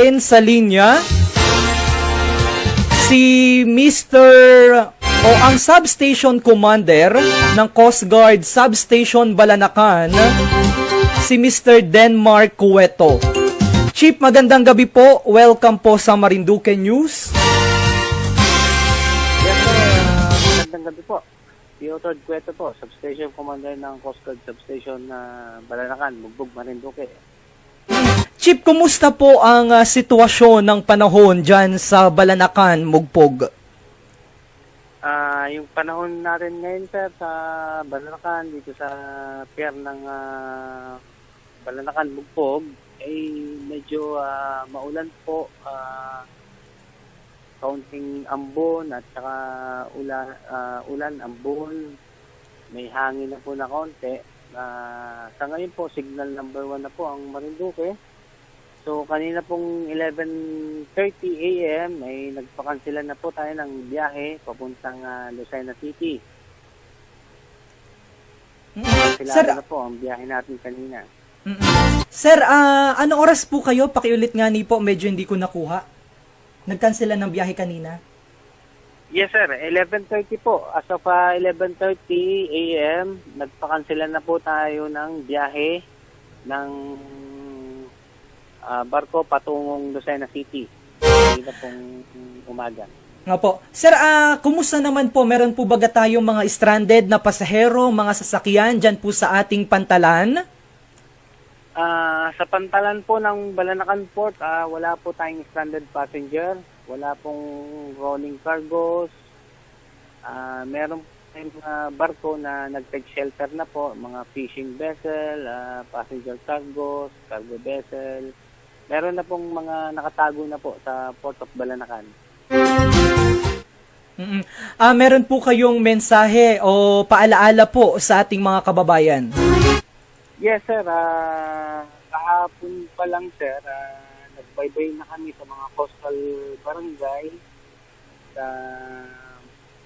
natin sa linya si Mr. o ang substation commander ng Coast Guard Substation Balanacan, si Mr. Denmark Cueto. Chief, magandang gabi po. Welcome po sa Marinduque News. Yes, sir. Magandang gabi po. Piotr Cueto po, Substation Commander ng Coast Guard Substation na Balanacan, Bugbog, Marinduque. Chief, kumusta po ang ah, sitwasyon ng panahon dyan sa Balanacan, Mugpog? Ah, yung panahon natin ngayon, sir, sa Balanacan, dito sa pier ng ah, Balanacan, Bugbog, ay medyo ah, maulan po. ah, kaunting ambon at saka ulan, ah, ulan, ambon. May hangin na po na kaunti. Ah, sa ngayon po, signal number one na po ang Marinduque. So, kanina pong 11.30 a.m. ay nagpakansila na po tayo ng biyahe papuntang ah, Lucena City. Sila Sir, na po ang biyahe natin kanina. Mm-mm. Sir, ah, anong oras po kayo? Pakiulit nga ni po, medyo hindi ko nakuha. Nagkansela ng biyahe kanina. Yes sir, 11.30 po. As of ah, 11.30 a.m., nagpakansila na po tayo ng biyahe ng ah, barko patungong Lucena City. Hindi na pong umaga. Nga po. Sir, ah, kumusta naman po? Meron po baga tayong mga stranded na pasahero, mga sasakyan dyan po sa ating pantalan? Ah, sa pantalan po ng Balanacan Port, ah, wala po tayong stranded passenger, wala pong rolling cargos. Ah, meron po tayong mga barko na nag-take shelter na po, mga fishing vessel, ah, passenger cargos, cargo vessel. Meron na pong mga nakatago na po sa Port of Balanacan. Mm-mm. Ah, meron po kayong mensahe o paalaala po sa ating mga kababayan? Yes, sir. Ah, kahapon pa lang, sir, ah, nagbaybay na kami sa mga coastal barangay, sa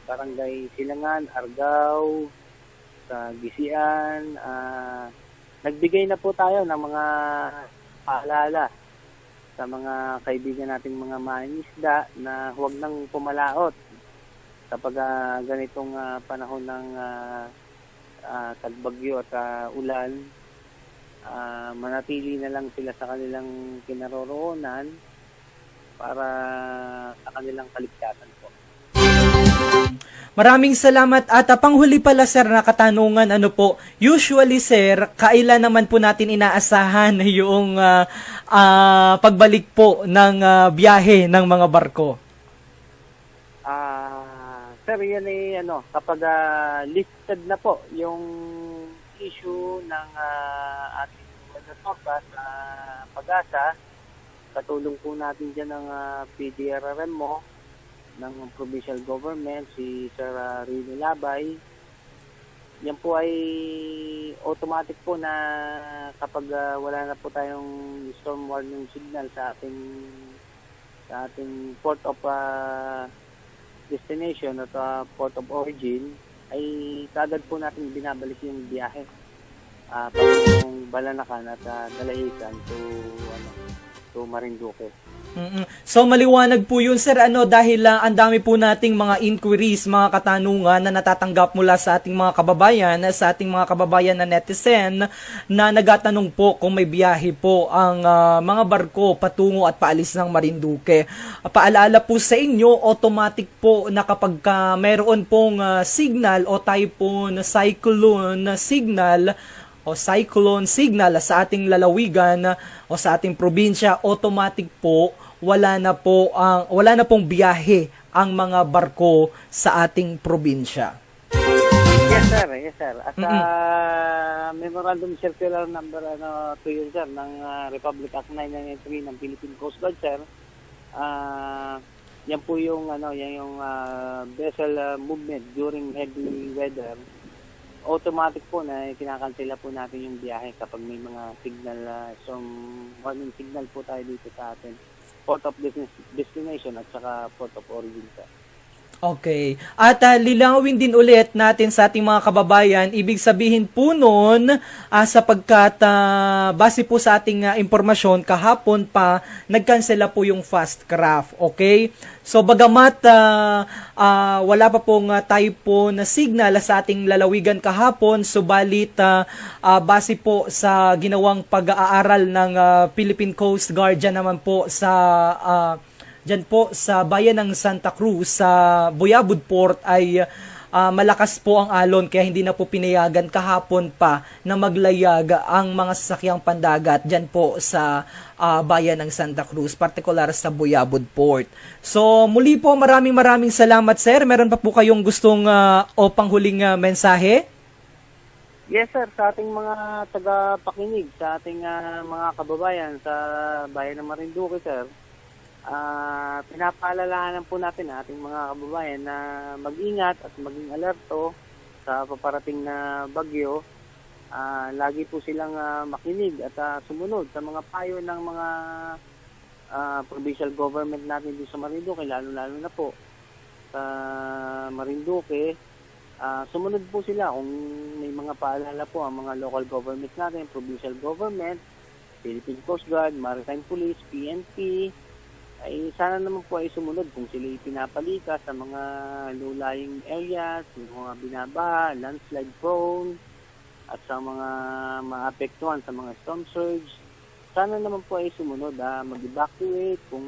barangay Silangan, Argao, sa Gisian. Ah, nagbigay na po tayo ng mga paalala sa mga kaibigan nating mga mangisda na huwag nang pumalaot kapag ah, ganitong ah, panahon ng ah, ah, tagbagyo at ah, ulan, ah, manatili na lang sila sa kanilang kinaroroonan para sa kanilang kaligtasan po. Maraming salamat at ah, panghuli pala sir na katanungan. Ano po? Usually sir kailan naman po natin inaasahan yung ah, ah, pagbalik po ng ah, biyahe ng mga barko? Ah, sir, yan ay ano, kapag ah, listed na po yung issue ng ah, ating weather forecast sa pag-asa, katulong po natin dyan ng ah, PDRRM mo, ng provincial government, si Sir uh, Rino Labay. Yan po ay automatic po na kapag ah, wala na po tayong storm warning signal sa ating sa ating port of ah, destination at ah, port of origin ay kagad po natin binabalik yung biyahe uh, patungong Balanacan at uh, Dalahican to ano to Marinduque. Mm-mm. So maliwanag po yun sir ano dahil ah, ang dami po nating mga inquiries, mga katanungan na natatanggap mula sa ating mga kababayan, sa ating mga kababayan na netizen na nagatanong po kung may biyahe po ang ah, mga barko patungo at paalis ng Marinduque. Paalala po sa inyo, automatic po na kapag ka mayroon pong ah, signal o typhoon cyclone signal o cyclone signal sa ating lalawigan o sa ating probinsya, automatic po wala na po ang wala na pong biyahe ang mga barko sa ating probinsya. Yes sir, yes sir. At ah, memorandum circular number ano to yun sir ng ah, Republic Act 993 ng Philippine Coast Guard sir. Ah, yan po yung ano, yan yung ah, vessel ah, movement during heavy weather. Automatic po na kinakansela po natin yung biyahe kapag may mga signal ah, some warning signal po tayo dito sa atin. Port of destination at saka port of origin sir. Okay. At ah, lilawin din ulit natin sa ating mga kababayan, ibig sabihin po noon, ah, sapagkat ah, base po sa ating ah, impormasyon, kahapon pa, nagkansela po yung fast craft. Okay? So, bagamat ah, ah, wala pa pong ah, tayo po na signal sa ating lalawigan kahapon, subalit ah, ah, base po sa ginawang pag-aaral ng ah, Philippine Coast Guard naman po sa ah, Diyan po sa bayan ng Santa Cruz sa Buyabud Port ay ah, malakas po ang alon kaya hindi na po pinayagan kahapon pa na maglayag ang mga sasakyang pandagat diyan po sa ah, bayan ng Santa Cruz, partikular sa Buyabud Port. So muli po maraming maraming salamat sir. Meron pa po kayong gustong ah, o panghuling ah, mensahe? Yes sir, sa ating mga tagapakinig, sa ating ah, mga kababayan sa bayan ng Marinduque sir, ah pinapaalalahanan po natin ating mga kababayan na mag-ingat at maging alerto sa paparating na bagyo. Ah, lagi po silang ah, makinig at ah, sumunod sa mga payo ng mga ah, provincial government natin dito sa Marinduque, lalo-lalo na po sa Marinduque. Ah, sumunod po sila kung may mga paalala po ang mga local government natin, provincial government, Philippine Coast Guard, Maritime Police, PNP, sana naman po ay sumunod kung sila pinapalika sa mga low-lying areas, yung mga binaba, landslide prone, at sa mga maapektuhan sa mga storm surge. Sana naman po ay sumunod, ah, mag-evacuate kung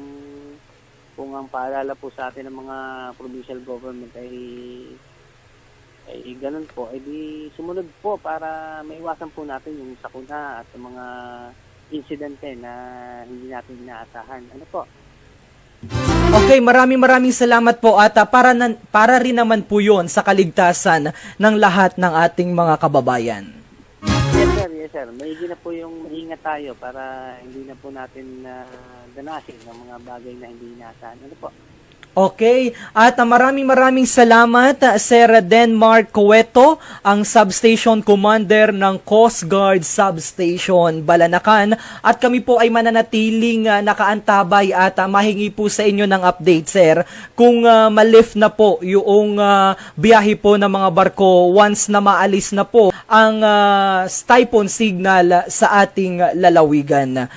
kung ang paalala po sa atin ng mga provincial government ay ay ganun po, ay di sumunod po para maiwasan po natin yung sakuna at mga insidente na hindi natin inaasahan. Ano po? Okay, maraming maraming salamat po at ah, para, nan- para rin naman po yon sa kaligtasan ng lahat ng ating mga kababayan. Yes sir, yes sir. Maigi na po yung maingat tayo para hindi na po natin na danasin ng mga bagay na hindi inaasahan. Ano po? Okay, at maraming maraming salamat ah, Sir Denmark Cueto, ang Substation Commander ng Coast Guard Substation Balanacan at kami po ay mananatiling ah, nakaantabay at ah, mahingi po sa inyo ng update Sir. Kung ah, ma-lift na po yung ah, biyahe po ng mga barko once na maalis na po ang ah, stipend signal sa ating lalawigan.